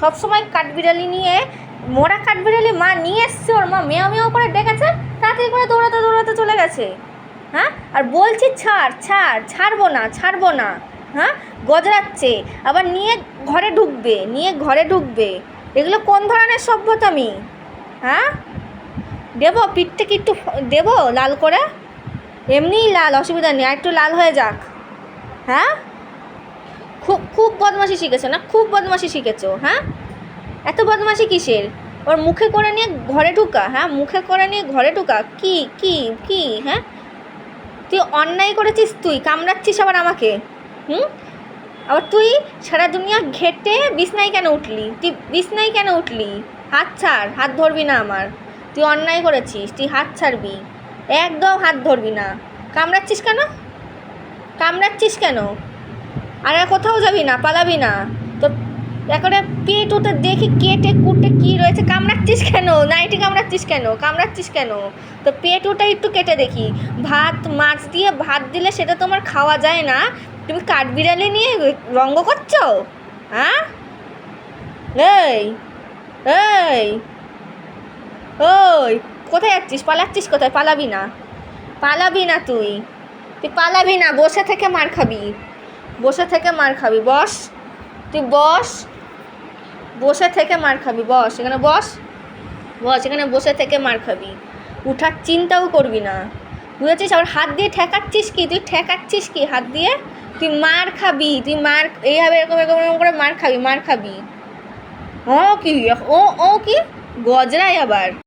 সবসময় কাঠবিড়ালি নিয়ে, মোরা কাঠবিড়ালি, মা নিয়ে এসছে, ওর মা মেয়া মেয়াও করে ডেকেছে, তাড়াতাড়ি করে দৌড়াতে দৌড়াতে চলে গেছে। হ্যাঁ? আর বলছি ছাড় ছাড়, ছাড়বো না ছাড়বো না হ্যাঁ? গজরাচ্ছে, আবার নিয়ে ঘরে ঢুকবে, নিয়ে ঘরে ঢুকবে। এগুলো কোন ধরনের সভ্যতামি হ্যাঁ? দেবো, পিঠটা কি একটু দেবো লাল করে? এমনিই লাল, অসুবিধা নেই একটু লাল হয়ে যাক। হ্যাঁ? খুব খুব বদমাশি শিখেছো না? খুব বদমাশি শিখেছো হ্যাঁ? এত বদমাশি কিসের? ওর মুখে করে নিয়ে ঘরে ঢুকা হ্যাঁ? মুখে করে নিয়ে ঘরে ঢুকা, কি কি কি হ্যাঁ? তুই অন্যায় করেছিস তুই, কামড়াচ্ছিস আবার আমাকে, হুম? আবার তুই সারা দুনিয়া ঘেটে বিছনায় কেন উঠলি? তুই বিছনায় কেন উঠলি? হাত ছাড়, হাত ধরবি না আমার। তুই অন্যায় করেছিস, তুই হাত ছাড়বি। একদম হাত ধরবি না। কামড়াচ্ছিস কেন? কামড়াচ্ছিস কেন? আর আর কোথাও যাবি না, পালাবি না। তো একেবারে পেট ওটা দেখি কেটে কুটে কী রয়েছে? কামড়াচ্ছিস কেন? নাইটি কামড়াচ্ছিস কেন? কামড়াচ্ছিস কেন? তো পেট ওটা একটু কেটে দেখি। ভাত, মাছ দিয়ে ভাত দিলে সেটা তোমার খাওয়া যায় না। তুমি কাঠ কাঠবিড়ালি নিয়ে রঙ্গ করছ? হ্যাঁ? এই এই, ওই, কোথায় যাচ্ছিস? পালাচ্ছিস কোথায়? পালাবি না। পালাবি না তুই। তুই পালাবি না, বসে থেকে মার খাবি। বসে থেকে মার খাবি, বস। তুই বস। বসে থেকে মার খাবি, বস। এখানে বস। বস, এখানে বসে থেকে মার খাবি। উঠার চিন্তাও করবি না। বুঝেছিস? আবার হাত দিয়ে ঠেকাচ্ছিস কি? তুই ঠেকাচ্ছিস কি হাত দিয়ে? তুই মার খাবি। তুই মার, এইভাবে এরকম এরকম এরকম করে মার খাবি মার খাবি। ও কি, ও ও কি? গজরাই আবার।